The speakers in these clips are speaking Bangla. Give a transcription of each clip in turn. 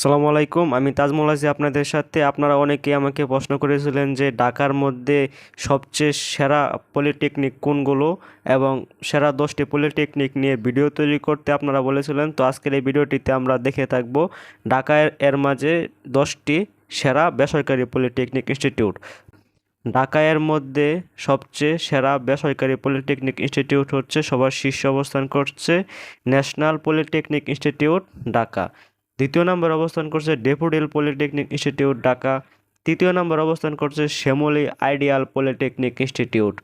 সালামু আলাইকুম। আমি তাজমুল আছি আপনাদের সাথে। আপনারা অনেকেই আমাকে প্রশ্ন করেছিলেন যে ঢাকার মধ্যে সবচেয়ে সেরা পলিটেকনিক কোনগুলো এবং সেরা দশটি পলিটেকনিক নিয়ে ভিডিও তৈরি করতে আপনারা বলেছিলেন। তো আজকের এই ভিডিওটিতে আমরা দেখে থাকব ঢাকার এর মাঝে দশটি সেরা বেসরকারি পলিটেকনিক ইনস্টিটিউট। ঢাকায়ের মধ্যে সবচেয়ে সেরা বেসরকারি পলিটেকনিক ইনস্টিটিউট হচ্ছে, সবার শীর্ষ অবস্থান করছে, ন্যাশনাল পলিটেকনিক ইনস্টিটিউট, ঢাকা। দ্বিতীয় নম্বর অবস্থান করছে ডেফোডিল পলিটেকনিক ইনস্টিটিউট, ঢাকা। তৃতীয় নম্বর অবস্থান করছে শ্যামলী আইডিয়াল পলিটেকনিক ইনস্টিটিউট।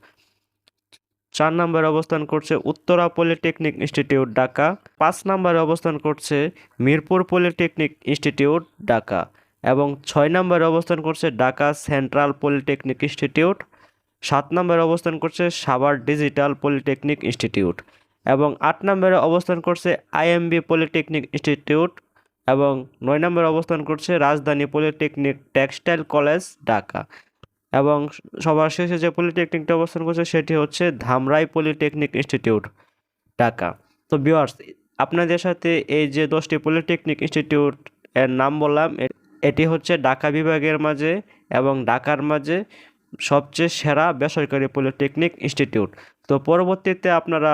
চার নম্বরে অবস্থান করছে উত্তরা পলিটেকনিক ইনস্টিটিউট, ঢাকা। পাঁচ নম্বরে অবস্থান করছে মিরপুর পলিটেকনিক ইনস্টিটিউট, ঢাকা। এবং ছয় নম্বরে অবস্থান করছে ঢাকা সেন্ট্রাল পলিটেকনিক ইনস্টিটিউট। সাত নম্বরে অবস্থান করছে সাভার ডিজিটাল পলিটেকনিক ইনস্টিটিউট। এবং আট নম্বরে অবস্থান করছে আইএমবি পলিটেকনিক ইনস্টিটিউট এবং নয় নম্বরে অবস্থান করছে রাজধানী পলিটেকনিক টেক্সটাইল কলেজ, ঢাকা। এবং সবার শেষে যে পলিটেকনিকটা অবস্থান করছে সেটি হচ্ছে ধামরাই পলিটেকনিক ইনস্টিটিউট, ঢাকা। তো ভিউয়ার্স, আপনাদের সাথে এই যে দশটি পলিটেকনিক ইনস্টিটিউট এর নাম বললাম এটি হচ্ছে ঢাকা বিভাগের মাঝে এবং ঢাকার মাঝে সবচেয়ে সেরা বেসরকারি পলিটেকনিক ইনস্টিটিউট। তো পরবর্তীতে আপনারা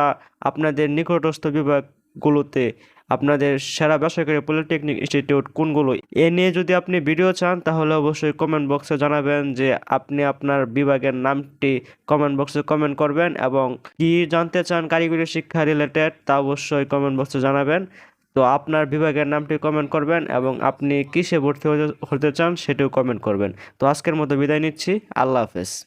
আপনাদের নিকটস্থ বিভাগগুলোতে আপনাদের সেরা বেসরকারি পলিটেকনিক ইনস্টিটিউট কোনগুলো? এ নিয়ে যদি আপনি ভিডিও চান, তাহলে অবশ্যই কমেন্ট বক্সে জানাবেন যে আপনি আপনার বিভাগের নামটি কমেন্ট বক্সে কমেন্ট করবেন এবং কি জানতে চান কারিগরি শিক্ষা রিলেটেড তা অবশ্যই কমেন্ট বক্সে জানাবেন। তো আপনার বিভাগের নামটি কমেন্ট করবেন এবং আপনি কিসে ভর্তি হতে- চান সেটিও কমেন্ট করবেন। তো আজকের মতো বিদায় নিচ্ছি। আল্লাহ হাফেজ।